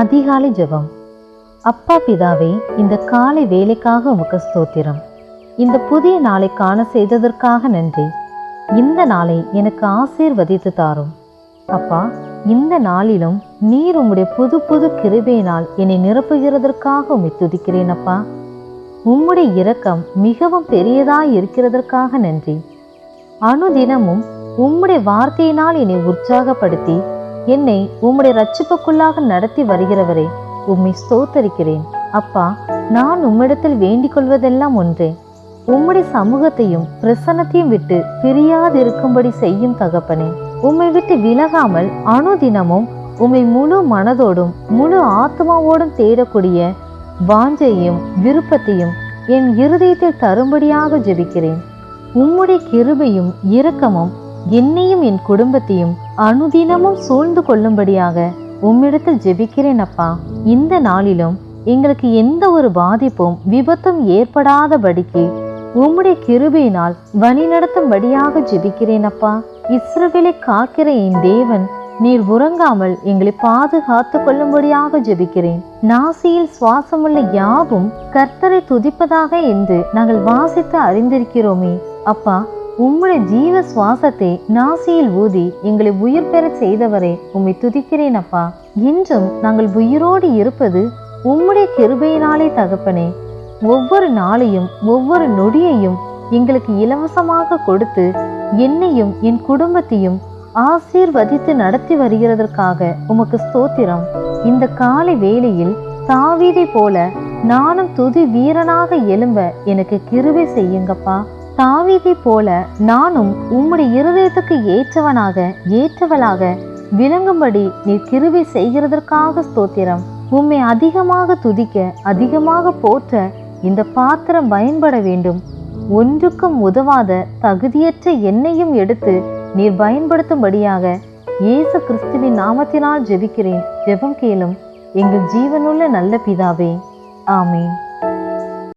அதிகாலை ஜெபம். அப்பா பிதாவே இந்த காலை வேலைக்காக உமக்கு ஸ்தோத்திரம். இந்த புதிய நாளை காண செய்ததற்காக நன்றி. இந்த நாளை எனக்கு ஆசீர்வதித்து தாரும். அப்பா இந்த நாளிலும் நீர் உம்முடைய புது புது கிருபையினால் என்னை நிரப்புகிறதற்காக உம்மை துதிக்கிறேன் அப்பா. உம்முடைய இரக்கம் மிகவும் பெரியதாய் இருக்கிறதற்காக நன்றி. அனுதினமும் உம்முடைய வார்த்தையினால் என்னை உற்சாகப்படுத்தி என்னை உம்முடைய ரட்சிப்புக்குள்ளாக நடத்தி வருகிறவரே உம்மை ஸ்தோத்தரிக்கிறேன். அப்பா நான் உம்மிடத்தில் வேண்டிக் கொள்வதெல்லாம் ஒன்றே. உம்முடைய சமூகத்தையும் பிரசன்னத்தையும் விட்டு பிரியாதிருக்கும்படி செய்யும் தகப்பனே. உம்மை விட்டு விலகாமல் அணுதினமும் உம்மை முழு மனதோடும் முழு ஆத்மாவோடும் தேடக்கூடிய வாஞ்சையும் விருப்பத்தையும் என் இருதயத்தில் தரும்படியாக ஜெபிக்கிறேன். உம்முடைய கிருபையும் இரக்கமும் என்னையும் என் குடும்பத்தையும் அனுதினமும் சூழ்ந்து கொள்ளும்படியாக உம்மிடத்தில் ஜெபிக்கிறேன் அப்பா. இந்த நாளிலும் எங்களுக்கு எந்த ஒரு பாதிப்பும் விபத்தும் ஏற்படாதபடிக்கு உம்முடைய கிருபையினால் வழிநடத்தும்படியாக ஜெபிக்கிறேன் அப்பா. இஸ்ரவேலை காக்கிற என் தேவன் நீர் உறங்காமல் எங்களை பாதுகாத்து கொள்ளும்படியாக ஜெபிக்கிறேன். நாசியில் சுவாசமுள்ள யாவும் கர்த்தரை துதிப்பதாக என்று நாங்கள் வாசித்து அறிந்திருக்கிறோமே. அப்பா உம்முடைய ஜீவ சுவாசத்தை நாசியில் ஊதி எங்களை உயிர் பெறச் செய்தவரே உம்மை துதிக்கிறேன் அப்பா. இன்றும் நாங்கள் உயிரோடு இருப்பது உம்முடைய கிருபையினாலே தகப்பனே. ஒவ்வொரு நாளையும் ஒவ்வொரு நொடியையும் எங்களுக்கு இலவசமாக கொடுத்து என்னையும் என் குடும்பத்தையும் ஆசீர்வதித்து நடத்தி வருகிறதற்காக உமக்கு ஸ்தோத்திரம். இந்த காலை வேளையில் தாவீதை போல நானும் துதி வீரனாக எழும்ப எனக்கு கிருபை செய்யுங்கப்பா. தாவீதை போல நானும் உம்முடைய இருதயத்துக்கு ஏற்றவனாக ஏற்றவளாக விளங்கும்படி நீர் கிருபை செய்கிறதற்காக ஸ்தோத்திரம். உம்மை அதிகமாக துதிக்க அதிகமாக போற்ற இந்த பாத்திரம் பயன்பட வேண்டும். ஒன்றுக்கும் உதவாத தகுதியற்ற என்னையும் எடுத்து நீர் பயன்படுத்தும்படியாக இயேசு கிறிஸ்துவின் நாமத்தினால் ஜெபிக்கிறேன். ஜெபம் கேளும் எங்கள் ஜீவனுள்ள நல்ல பிதாவே. ஆமீன்.